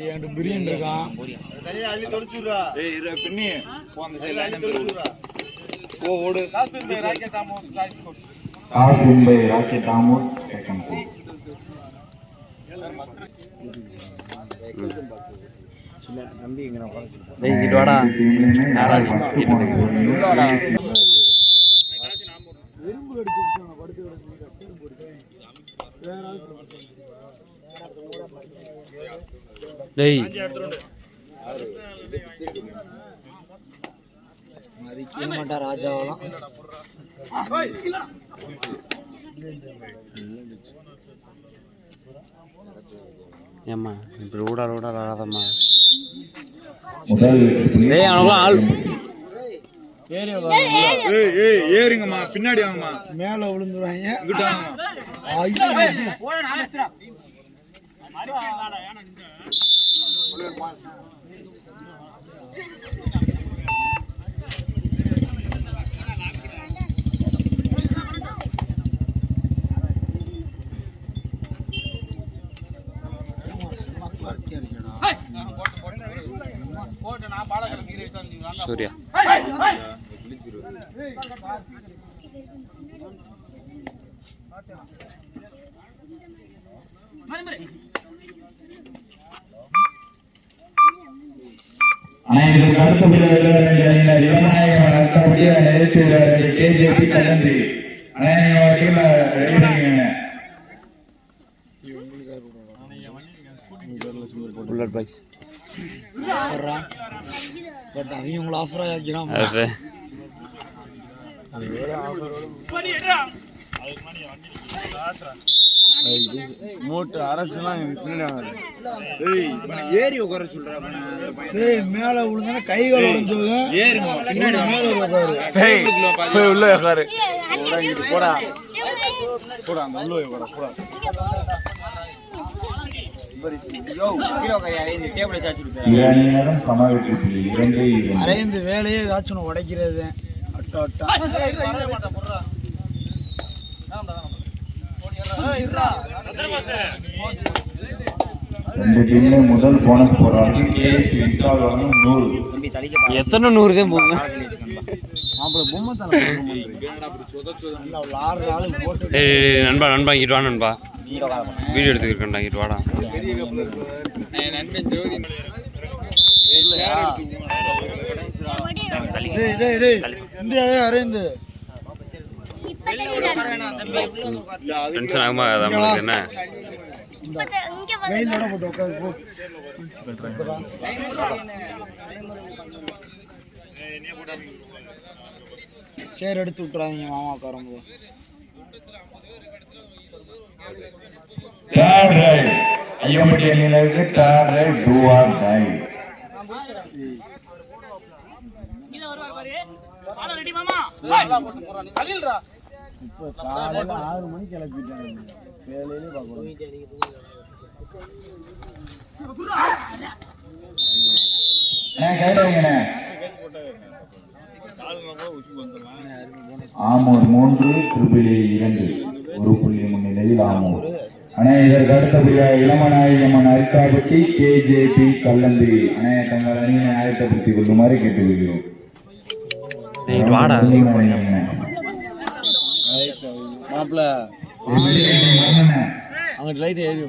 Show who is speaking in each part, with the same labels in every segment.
Speaker 1: என்கிட்ட பிரியாணி இருக்கான்
Speaker 2: ஏய் இரு பின்னி. போ அந்த சைடுல ஓ ஓடு.
Speaker 3: காசிம் பை ராக்கெட் தாமூர் செகண்ட் டீம்
Speaker 4: டேய் இங்கிட்டு வாடா. டேய்.
Speaker 1: மதிக்க மாட்டா ராஜாவெல்லாம்.
Speaker 4: ஏம்மா இப்படி ஊடா ஊடா வராதம்மா.
Speaker 3: முதல்
Speaker 4: டேய் அவனுக்குலாம் ஆள்
Speaker 1: ஏரியா
Speaker 2: ஏய் ஏய் ஏறுங்கம்மா. பின்னாடி வாங்கம்மா.
Speaker 1: மேல விழுந்துருவாங்க.
Speaker 2: சூர்யா. வாங்கம்மா
Speaker 4: சூர்யா
Speaker 3: அனைவரும் அடுத்தபடியாக இளநாயகன் அடுத்தபடியாக விளையாடுற கேஜேபி கலந்து அனைவரும் ரெடி பண்ணிக்கங்க.
Speaker 4: புல்லட் பைக்ஸ்
Speaker 1: பட் அவங்க உங்களை ஆஃபரா ஆக்கிறான்
Speaker 4: அது
Speaker 2: மூட்டு அரசுலாம் பின்னாடி ஏய் ஏறி உட்கார சொல்றா அவனை.
Speaker 1: டேய் மேல விழுந்தா கை கால்
Speaker 2: ஏறுங்க பின்னாடி
Speaker 1: மேல உட்காரு.
Speaker 2: ஏய் போய் உள்ள உட்காரு.
Speaker 3: போடா
Speaker 2: போடா. அந்த உள்ள போடா
Speaker 3: இரண்டு
Speaker 1: அரைந்து வேலையே ஏதாச்சும் உடைக்கிறது. அட்டா அட்டா.
Speaker 3: ரெண்டு டீம்ல முதல் போனஸ் கேஎஸ்பி நூறு
Speaker 4: எத்தனை நூறு தான் போங்க நண்பா நண்பா இங்கிட்டு வா நண்பா. வீடியோ எடுத்துக்கிறேன்டா இங்கிட்டு வாடா.
Speaker 2: என் நண்பன் ஜோதி
Speaker 1: டேய் டேய் டேய் இந்த அரைந்து.
Speaker 4: டென்ஷன் ஆகுமா? நம்மளுக்கு என்ன?
Speaker 1: சேர் எடுத்து விட்டுறாதீங்க மாமா உட்காரும்போது
Speaker 3: தேர்ட் ரைட் ஐயம்பட்டி அணியினருக்கு third right two or tie
Speaker 1: இப்போ காலையில் ஆறு மணிக்கு கிளப்பிட்டாங்க வேலையிலே பார்க்கணும்.
Speaker 3: ஆமூர் மூன்று திருப்பிலி இரண்டு. ஒரு புள்ளி முன்னிலையில் ஆமூர். அண்ணே இதற்கு அடுத்தபடியாக இளமநாயகம்மன் அரிக்காபட்டி கேஜேபி கல்லந்தி அண்ணே தங்கள் அணியினை ஆயத்தப்படுத்திக் கொள்ளுமாறு கேட்டுக்கொள்கிறோம்.
Speaker 4: வாடா.
Speaker 1: மாப்பிள்ள. அங்கே லைட் ஏறி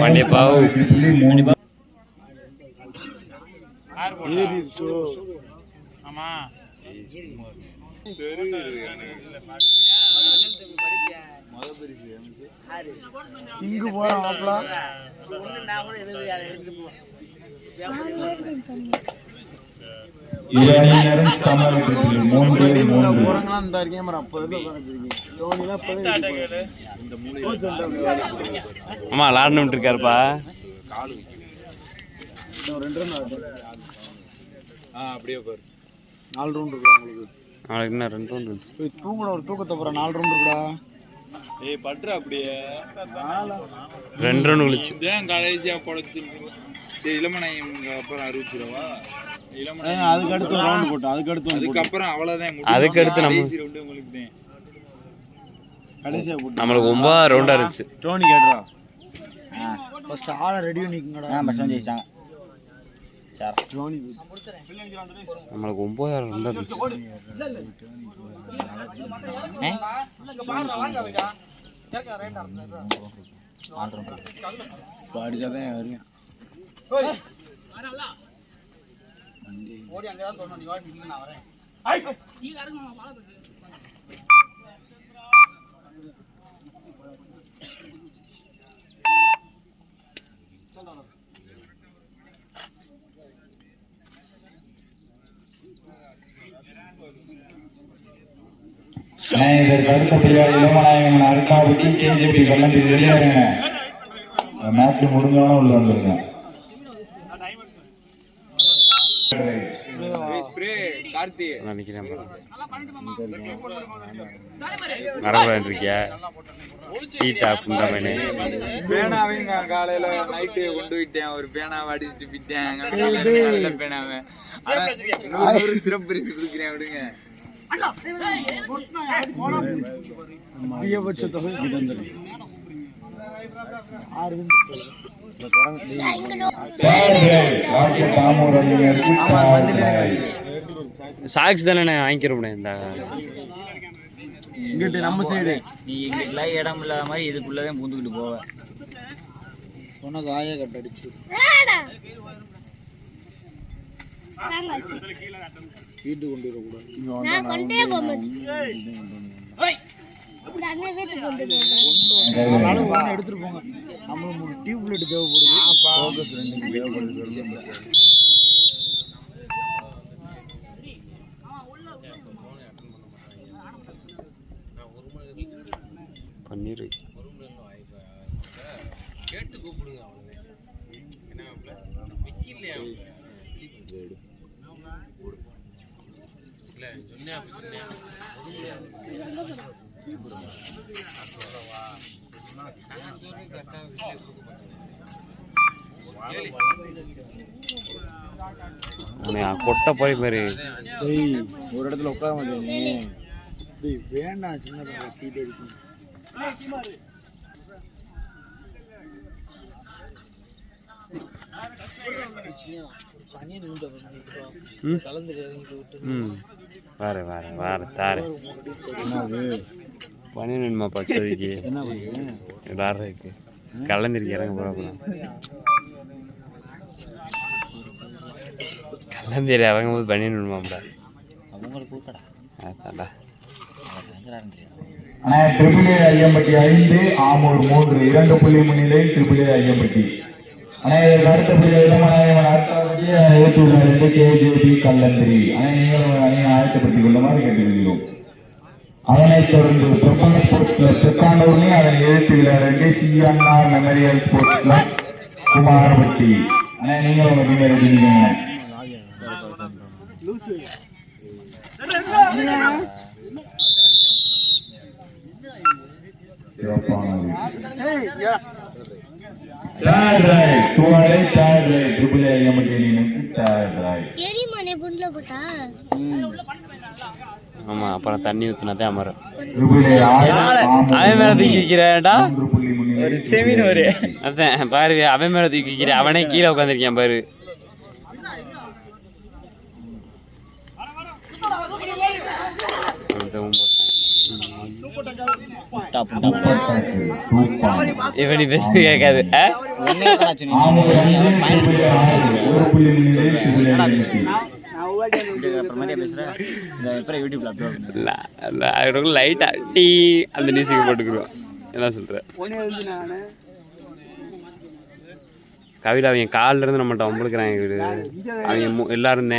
Speaker 4: பாண்டியப்பாவு.
Speaker 1: ஏறிடுச்சோ. இங்கு போறான் மாப்பிள்ள.
Speaker 3: இரு அணியினரும் சம வெற்றி மூன்று மூன்று
Speaker 1: அப்போ இருந்து உட்காந்துருக்கீங்க தோனிலாம்
Speaker 4: அம்மா விளாடணும்ட்டு இருக்காருப்பா
Speaker 2: அப்படியே உட்காரு.
Speaker 1: நாலு ரவுண்ட் இருக்குடா உங்களுக்கு.
Speaker 4: நாளைக்கு இன்னும் ரெண்டு ரவுண்ட் இருந்துச்சு.
Speaker 1: போய் தூங்கட ஒரு தூக்கத்தை போகிற நாலு ரவுண்ட் இருக்குடா.
Speaker 2: ஏய் பட்றா அப்படியே.
Speaker 4: ரெண்டு ரவுண்ட் விழிச்சு
Speaker 2: படைச்சிருக்கு சரி இளமநாயகம் அப்புறம் அறிவிச்சிடவா? இளமனை
Speaker 1: அதுக்கு அடுத்து ரவுண்ட் போட்டோம் அதுக்கு அடுத்து.
Speaker 2: அதுக்கப்புறம் அவ்வளவுதான்.
Speaker 4: அதுக்கு அடுத்து நம்ம-
Speaker 2: கடைசி round உங்களுக்கு தான்.
Speaker 1: கடைசியா போட்டோம்
Speaker 4: நம்மளுக்கு ஒன்பதாவது ரவுண்டா இருந்துச்சு.
Speaker 1: டோனி கேட்டுறா ஃபர்ஸ்ட் ஆளை ரெடி பண்ணிக்கங்கடா.
Speaker 5: ஆ பஸ் ஜெயிச்சிட்டாங்க. சரி
Speaker 1: ஜோனி
Speaker 4: நம்மளுக்கு ஒம்பதாயிரம் இருந்தா இருந்துச்சு
Speaker 5: ஏ
Speaker 1: இப்போ அடிச்சாதான் வருவேன்
Speaker 3: அண்ணே இதற்கு அடுத்தபடியாக இளமநாயகன் கேஜிபி மேட்ச் முடிஞ்சவன உள்ள வந்துருங்க
Speaker 2: கார்த்தி
Speaker 4: நான் நினைக்கிறேன் நடக்கூடாது இருக்கியா மேனே
Speaker 2: பேனாவையும் நான் காலையில நைட்டு கொண்டு விட்டேன் ஒரு பேனாவை அடிச்சுட்டு விட்டேன் நல்ல பேனாவை சிறப்பு பரிசு கொடுக்குறேன் விடுங்க
Speaker 1: அதிகபட்ச தொகை ஆறு
Speaker 4: சாக்ஸ் தானே வாங்கிக்கிறோம் இந்த
Speaker 1: இங்கிட்டு நம்ம சைடு
Speaker 5: நீ எங்களுக்குலாம் இடம் இல்லாத மாதிரி இதுக்குள்ளதான் பூந்துக்கிட்டு போவ.
Speaker 1: சொன்னது ஆய கட்ட அடிச்சு வீட்டு கொண்டு வரக்கூடாது.
Speaker 6: நான் கொண்டே போக மாட்டேன். இந்த அண்ணன் வீட்டுக்கு கொண்டு போவேன்
Speaker 1: அதனால ஒன்று எடுத்துட்டு போங்க. நம்மளுக்கு மூணு டியூப் லைட் தேவைப்படுது.
Speaker 4: உன்னை கொட்டை போய் பாரு
Speaker 1: ஒரு இடத்துல உட்கார மாட்டேன் வேண்டாம் சின்ன பையன் இருக்கு
Speaker 4: Thank you. வார வார வார தார. பன்னெண்டுமா பச்சதிக்கு
Speaker 1: பண்ணுது
Speaker 4: விளாட்றதுக்கு கலந்துருக்கு இறங்க போகிற அப்புறம் கலந்தேரி இறங்கும் போது பன்னிடணுமாம்டா
Speaker 5: அவங்களுக்கு கூக்கடா
Speaker 4: அதான்டா.
Speaker 3: ஐயம்பட்டி ஐந்து ஆமூர் மூன்று இரண்டு புள்ளி முன்னிலை ஐயம்பட்டி. அனைவரும் இதற்கு அடுத்தபடியாக இளமநாயகன் ஏற்றுள்ள ரெண்டு கேஜேபி கல்லந்திரி. அனைவரும் அனைவரும் அணியை ஆயத்தப்படுத்திக் கொள்ளுமாறு கேட்டுக்கொள்கிறோம். அதனைத் தொடர்ந்து பிரபல ஸ்போர்ட்ஸ் கிளப் திருக்காண்டூர்னி அதனை எழுத்துகிறார் என்று CNR memorial sports club Kumarapatti. அண்ணா நீங்களும் உங்க டீமை எழுதிருக்கீங்க சிறப்பானது.
Speaker 6: போட்டா
Speaker 4: ஆமாம் அப்புறம் தண்ணி ஊற்றினாதே அமரும். அவன் மேலே தூக்கி
Speaker 3: முன்னிலை
Speaker 5: ஒரு செமீன் ஒரு.
Speaker 4: அதான் பாரு அவன் மேலே தூக்கி வைக்கிறேன் அவனே கீழே உட்காந்துருக்கான் பாரு. நீ பேசு கேட்காது. லைட்டா டீ அந்த நியூஸுக்கு போட்டுக்குருவான் என்ன சொல்ற? கவிதா அவங்க காலில் இருந்து நம்மகிட்ட வம்பளுக்குறாங்க வீடு அவங்க மு- எல்லாரும்.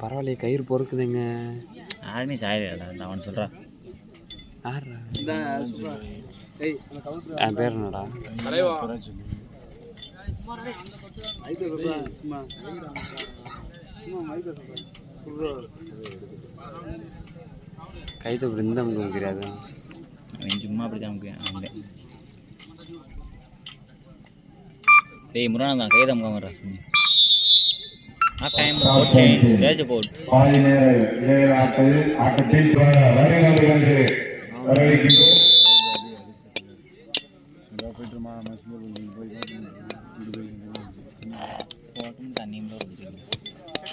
Speaker 4: பரவாயில்லையே கயிறு பொறுக்குதுங்க.
Speaker 5: யாருமே சாயலடா அவன்
Speaker 4: யார்ரா? என் பேர் என்னடா? கைத்தை இப்படி இந்த முகம் வைக்கிறாது
Speaker 5: அவன் சும்மா அப்படி தான் அவங்க டேய் முருகன் தான் கைதம் காமரா
Speaker 3: பாதி நேர இடைவேளை ஆட்டத்தில் ஆட்டத்தில் வருகிறது என்று வரவேற்கின்றோம்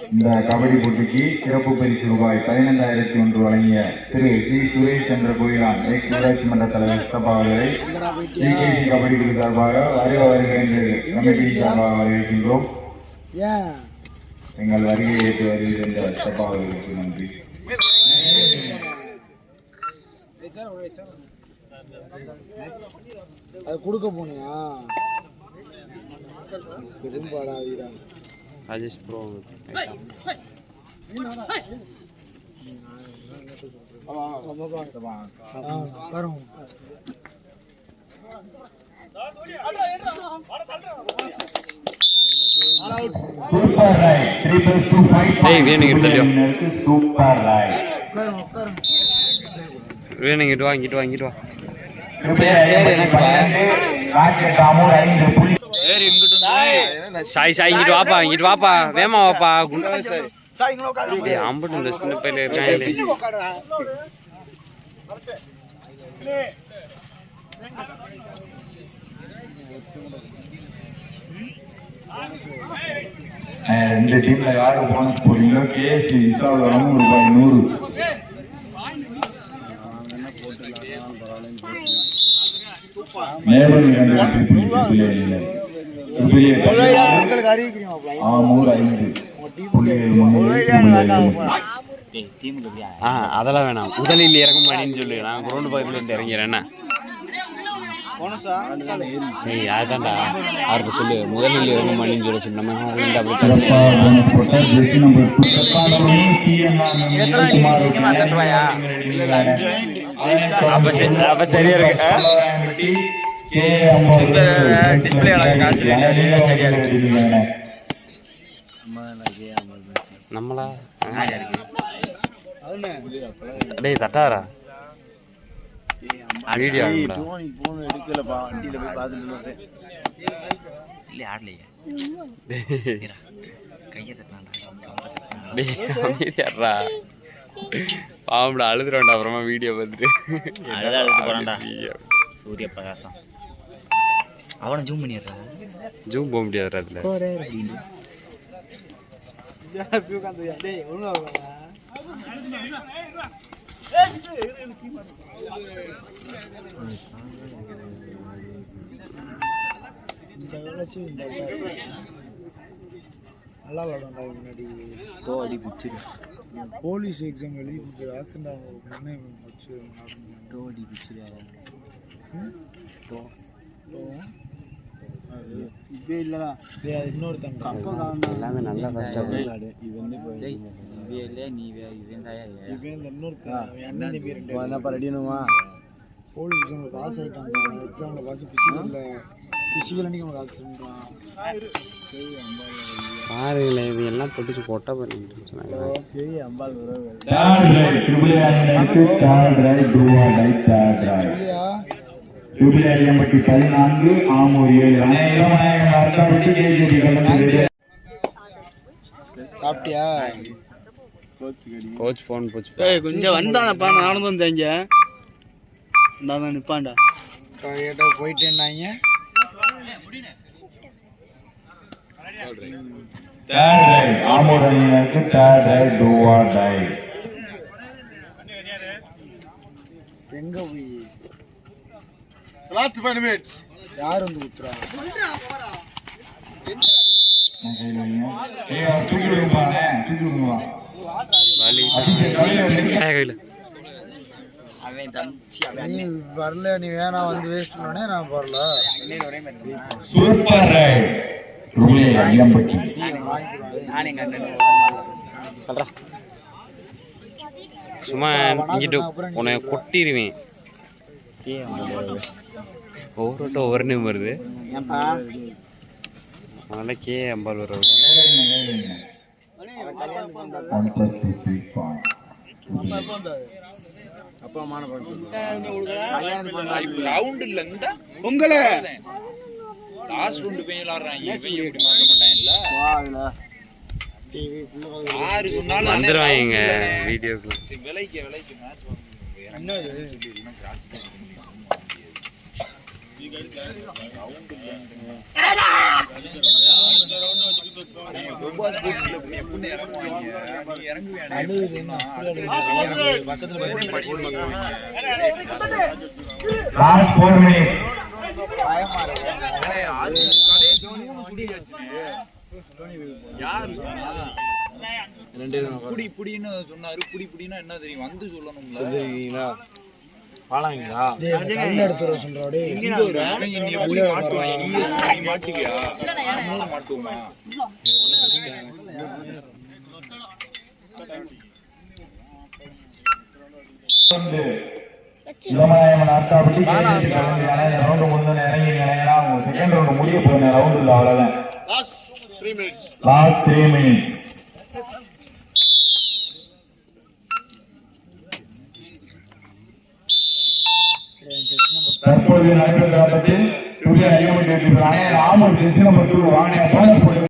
Speaker 3: இந்த கபடி போட்டிக்கு சிறப்பு பரிசு ரூபாய் பதினைந்தாயிரத்தி ஒன்று வழங்கிய திரு சி சுரேஷ் சந்திர கோயிலான் எக்ஸ் ஊராட்சி மன்ற தலைவர் சித்தப்பா அவர்களை டிகேசி கபடி குழு சார்பாக வருக வருக என்று கமிட்டி சார்பாக வரவேற்கின்றோம். எங்கள் வருகை ஏற்று வருகின்ற சித்தப்பா அவர்களுக்கு நன்றி.
Speaker 1: அது கொடுக்க போனியா? பெரும்பாடா
Speaker 4: Rajesh bro
Speaker 3: super right three plus two five
Speaker 4: ஏய், வேணுங்க, வேணும் இங்கிட்டு சாய். சாய் இங்கிட்டு வாப்பா இங்கிட்டு வாப்பா. வேமா வாப்பா அம்புட்டு இந்த சின்ன பையில
Speaker 3: இந்த டீம்ல யாரு போனஸ் போறீங்களோ கேஎஸ்பி இஸ்லாவில் வந்து ரூபாய் நூறு. மேலும் ஆமூர் ஐந்து.
Speaker 4: ஆ அதெல்லாம் வேணாம். முதலில் இறங்க மாட்டேன்னு சொல்லு. நான் குரோண்டு பக்கத்துல இருந்து இறங்கிறேன் என்ன? ஏய் அதுதான்டா. அவர்கிட்ட சொல்லு? முதலில் இறங்க மாட்டேன்னு சொல்லு.
Speaker 3: நிலைக்குமார்
Speaker 4: அப்ப சரி- அப்ப சரியா இருக்கு?
Speaker 3: டிஸ்பிளே காசு
Speaker 4: நம்மளா? டேய் தட்டாரா வீடியோ ஆடுடா டேய். அமைதியாடுறா. பாவம்டா அழுதுறோம்டா அப்புறமா வீடியோ பார்த்துட்டு.
Speaker 5: அழுது அழுது போறான்டா. சூரிய பிரகாசம் அவனை ஜூம் பண்ணிடுறா.
Speaker 4: ஜூம் போக முடியாதுடா அதுல.
Speaker 1: நல்லா விளாடும்டா முன்னாடி.
Speaker 5: தோ அடி பிடிச்சிரு.
Speaker 1: போலீஸ் எக்ஸாம் எழுதி ஆக்சிடென்ட் ஆகும் முன்னே
Speaker 5: தோ அடி பிடிச்சிரு.
Speaker 1: இப்போ இல்லடா டேய் அது இன்னொருத்தங்க
Speaker 4: எல்லாமே நல்லா ஃபர்ஸ்டா
Speaker 5: டேய் இல்லையா நீ இவன் தாயா
Speaker 1: ரெண்டு என்னப்பா ரெடினுமா போலீஸ் எக்ஸாமில் பாஸ் ஆகிட்டாங்க எக்ஸாமில் பாஸ் ஃபிசிக்கலில் ஃபிசிக்கல் அன்றைக்கி ஆக்சிடென்ட்
Speaker 4: பாருங்களேன் இது எல்லாம் பொட்டிச்சு போட்டா பண்ணிட்டு சொன்னாங்க
Speaker 3: அரியம்பட்டி பதினான்கு ஆமூர் ஏழு. அநேகம் அநேகம் அர்த்தப்பட்டி கேஜிபி கலந்து
Speaker 1: சாப்பிட்டியா?
Speaker 4: கோச் ஃபோன் போச்சு.
Speaker 7: ஏய் கொஞ்சம் வந்தானப்பா நானும் தான் தேங்க இந்தாதான் நிப்பான்டா
Speaker 1: கேட்ட போயிட்டேன்னாங்க.
Speaker 3: Amur third right, Dhruva right.
Speaker 1: எங்க போய்?
Speaker 7: லாஸ்ட் ஃபைவ் மினிட்ஸ்
Speaker 1: யார் வந்து குத்துறா நீ வரல நீ வேணாம் வந்து வேஸ்ட் பண்ணே நான் வரல.
Speaker 3: Super right. Jubilee அரியம்பட்டி
Speaker 5: நானே எங்க அண்ணன்.
Speaker 4: சும்மா இங்கிட்டு உன்னை கொட்டிடுவேன் ஒவ்வொரு வட்டம் ஒவ்வொரு நேம் வருது. அதனால கே அம்பாள் வர
Speaker 3: One plus two, three, five.
Speaker 2: Round இல்ல இந்த உங்கள லாஸ்ட் ரவுண்ட் போய் விளையாடுறாங்க இவன் எப்படி மாட்டான் இல்ல ஆறு சொன்னாலும் அண்ணே
Speaker 4: வந்துருவாங்க
Speaker 2: sound இல்லைண்ணே.
Speaker 4: வீடியோக்கு
Speaker 2: சரி, விலைக்கு விலைக்கு மேட்ச்
Speaker 1: என்ன
Speaker 3: லாஸ்ட் ஃபோர் மினிட்ஸ்
Speaker 2: கடைசி மூணு சுடியாச்சுங்க யாரு சொன்னா
Speaker 1: ரெண்டே
Speaker 2: புடி புடின்னு சொன்னாரு. புடி புடின்னா என்ன தெரியும்? வந்து சொல்லணும்ல.
Speaker 1: பாலாங்களா? கல் எடுத்து வர சொல்றாடே?
Speaker 2: நம்மளும் மாட்டுவோமா?
Speaker 3: செகண்ட் ரவுண்டு முடிய போன ரவுண்டு இல்லை அவ்வளவுதான்.
Speaker 7: Last three minutes
Speaker 3: last three minutes தற்போது நடைபெற்ற ஆட்டத்தில் துரியா ஐம்பத்தி எட்டு ஆணையர் ஆமூர் கிருஷ்ணமூர்த்தி வாங்கிய போனஸ்